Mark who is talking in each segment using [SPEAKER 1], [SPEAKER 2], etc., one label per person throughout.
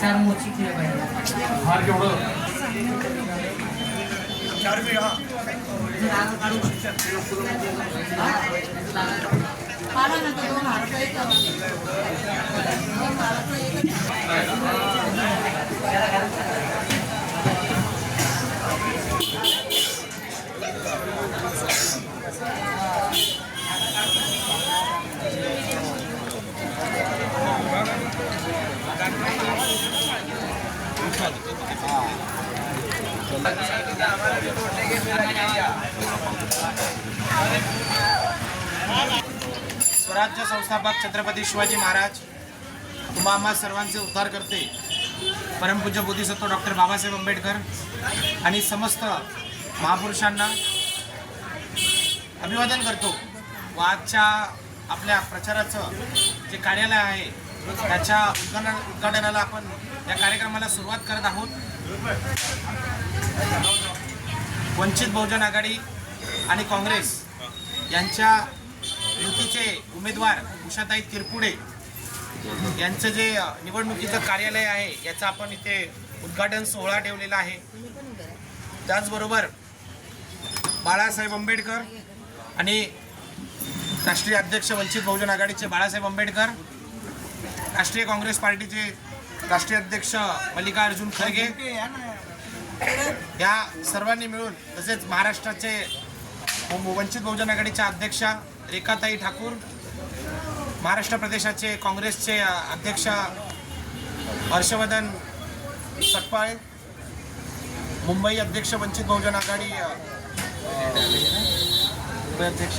[SPEAKER 1] चार मोची केलं पाहिजे
[SPEAKER 2] हार केवढं
[SPEAKER 3] पाला नंतर दोन हार एक दोन हाराचं एक
[SPEAKER 4] स्वराज्य संस्थापक छत्रपती शिवाजी महाराज तुम्हा आम्हा सर्वांचे उद्धार करते. परमपूज्य बोधिसत्व डॉक्टर बाबासाहेब आंबेडकर आणि समस्त महापुरुषांना अभिवादन करतो. व आजच्या आपल्या प्रचाराचं जे कार्यालय आहे त्याच्या उद्घाटन उद्घाटनाला आपण या कार्यक्रमाला सुरुवात करत आहोत. वंचित बहुजन आघाडी आणि काँग्रेस यांच्या युतीचे उमेदवार उषाताई तिरपुडे यांचं जे निवडणुकीचं कार्यालय आहे याचं आपण इथे उद्घाटन सोहळा ठेवलेला आहे. त्याचबरोबर बाळासाहेब आंबेडकर आणि राष्ट्रीय अध्यक्ष वंचित बहुजन आघाडीचे बाळासाहेब आंबेडकर राष्ट्रीय काँग्रेस पार्टीचे राष्ट्रीय अध्यक्ष मल्लिकार्जुन खरगे या सर्वांनी मिळून तसेच महाराष्ट्राचे वंचित बहुजन आघाडीच्या अध्यक्षा रेखाताई ठाकूर महाराष्ट्र प्रदेशाचे काँग्रेसचे अध्यक्ष हर्षवर्धन सटपाळे मुंबई अध्यक्ष वंचित बहुजन आघाडी अध्यक्ष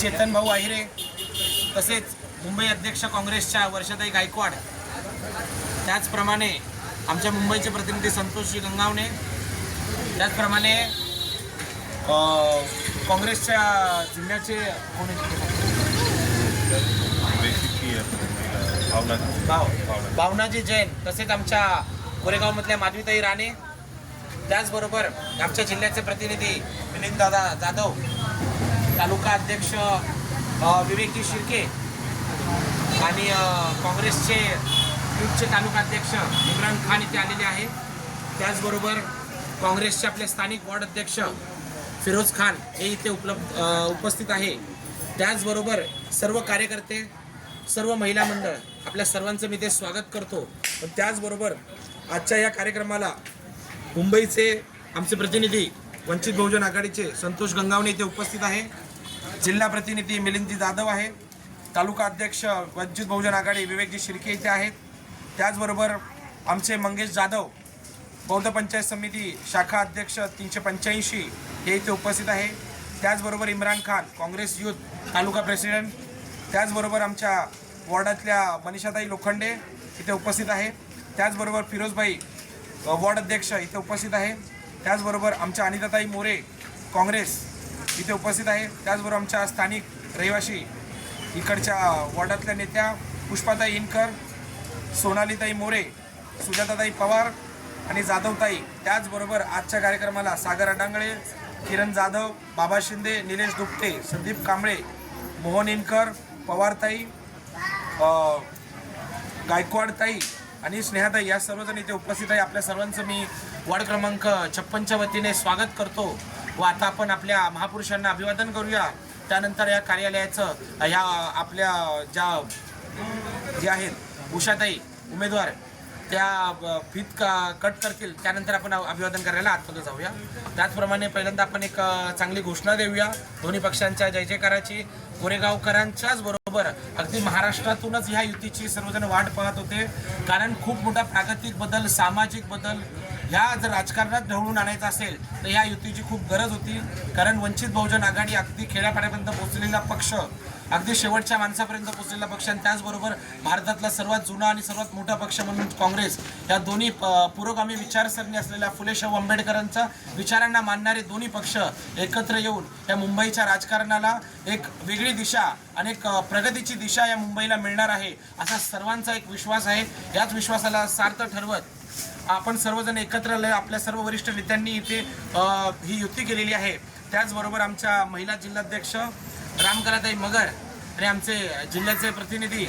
[SPEAKER 4] चेतन भाऊ आहिरे तसेच मुंबई अध्यक्ष काँग्रेसच्या वर्षाताई गायकवाड त्याचप्रमाणे आमच्या मुंबईचे प्रतिनिधी संतोषजी गंगावणे त्याचप्रमाणे काँग्रेसच्या जिल्ह्याचे कोण भावनाजी. जैन तसेच आमच्या कोरेगावमधल्या माधवीताई राणे त्याचबरोबर आमच्या जिल्ह्याचे प्रतिनिधी मिलिंद दादा जाधव तालुका अध्यक्ष विवेकी शिर्के आणि काँग्रेसचे युथचे तालुका अध्यक्ष इम्रान खान इथे आलेले आहे त्याचबरोबर काँग्रेसचे आपले स्थानिक वॉर्ड अध्यक्ष फिरोज खान हे इथे उपलब्ध उपस्थित आहे. त्याचबरोबर सर्व कार्यकर्ते सर्व महिला मंडळ आपल्या सर्वांचं मी ते स्वागत करतो. पण त्याचबरोबर आजच्या या कार्यक्रमाला मुंबईचे आमचे प्रतिनिधी वंचित बहुजन आघाडीचे संतोष गंगावणे इथे उपस्थित आहे. जिल्हा प्रतिनिधी मिलिंदजी जाधव आहे. तालुका अध्यक्ष वंचित बहुजन आघाडी विवेकजी शिर्के इथे आहेत. त्याचबरोबर आमचे मंगेश जाधव बौद्ध पंचायत समिती शाखा अध्यक्ष तीनशे पंच्याऐंशी हे इथे उपस्थित आहे. त्याचबरोबर इम्रान खान काँग्रेस युथ तालुका प्रेसिडेंट. त्याचबरोबर आमच्या वॉर्डातल्या मनीषाताई लोखंडे इथे उपस्थित आहे. त्याचबरोबर फिरोजभाई वॉर्ड अध्यक्ष इथे उपस्थित आहे. त्याचबरोबर आमच्या अनिताताई मोरे काँग्रेस इथे उपस्थित आहे. त्याचबरोबर आमच्या स्थानिक रहिवासी इकडच्या वॉर्डातल्या नेत्या पुष्पाताई इनकर सोनालीताई मोरे सुजाताताई पवार आणि जाधवताई त्याचबरोबर आजच्या कार्यक्रमाला सागर अडांगळे किरण जाधव बाबा शिंदे निलेश दुपटे संदीप कांबळे मोहन इनकर पवारताई गायकवाडताई आणि स्नेहाताई या सर्वजण इथे उपस्थित आहे. आपल्या सर्वांचं मी वॉर्ड क्रमांक छप्पनच्या वतीने स्वागत करतो व आता आपण आपल्या महापुरुषांना अभिवादन करूया. त्यानंतर या कार्यालयाचं ह्या आपल्या ज्या जे आहेत उषाताई उमेदवार त्या फीत का कट करतील. त्यानंतर आपण अभिवादन करायला आतमध्ये जाऊया. त्याचप्रमाणे पहिल्यांदा आपण एक चांगली घोषणा देऊया. दोन्ही पक्षांच्या जय जयकाराची कोरेगावकरांच्याच बरोबर अगदी महाराष्ट्रातूनच ह्या युतीची सर्वजण वाट पाहत होते. कारण खूप मोठा प्रागतिक बदल सामाजिक बदल ह्या जर राजकारणात ढवळून आणायचं असेल तर ह्या युतीची खूप गरज होती. कारण वंचित बहुजन आघाडी अगदी खेड्यापाड्यापर्यंत पोहोचलेला पक्ष अगदी शेवटच्या माणसापर्यंत पोहोचलेला पक्ष आणि त्याचबरोबर भारतातला सर्वात जुना आणि सर्वात मोठा पक्ष म्हणून काँग्रेस. या दोन्ही प- पुरोगामी विचारसरणी असलेल्या फुलेशाहू आंबेडकरांचा विचारांना मानणारे दोन्ही पक्ष एकत्र येऊन या मुंबईच्या राजकारणाला एक वेगळी दिशा आणि एक प्रगतीची दिशा या मुंबईला मिळणार आहे असा सर्वांचा एक विश्वास आहे. याच विश्वासाला सार्थ ठरवत आपण सर्वजण एकत्र आले आपल्या सर्व वरिष्ठ नेत्यांनी इथे ही युती केलेली आहे. त्याचबरोबर आमच्या महिला जिल्हाध्यक्ष रामकलाताई मगर आणि आमचे जिल्ह्याचे प्रतिनिधी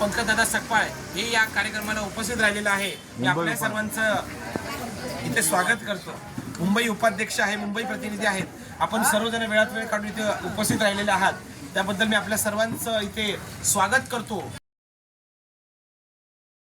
[SPEAKER 4] पंकजदादा सकपाळ हे या कार्यक्रमाला उपस्थित राहिलेलं आहे. मी आपल्या सर्वांचं इथे स्वागत करतो. मुंबई उपाध्यक्ष आहे मुंबई प्रतिनिधी आहेत. आपण सर्वजण वेळात वेळ काढून इथे उपस्थित राहिलेले आहात. त्याबद्दल मी आपल्या सर्वांचं इथे स्वागत करतो.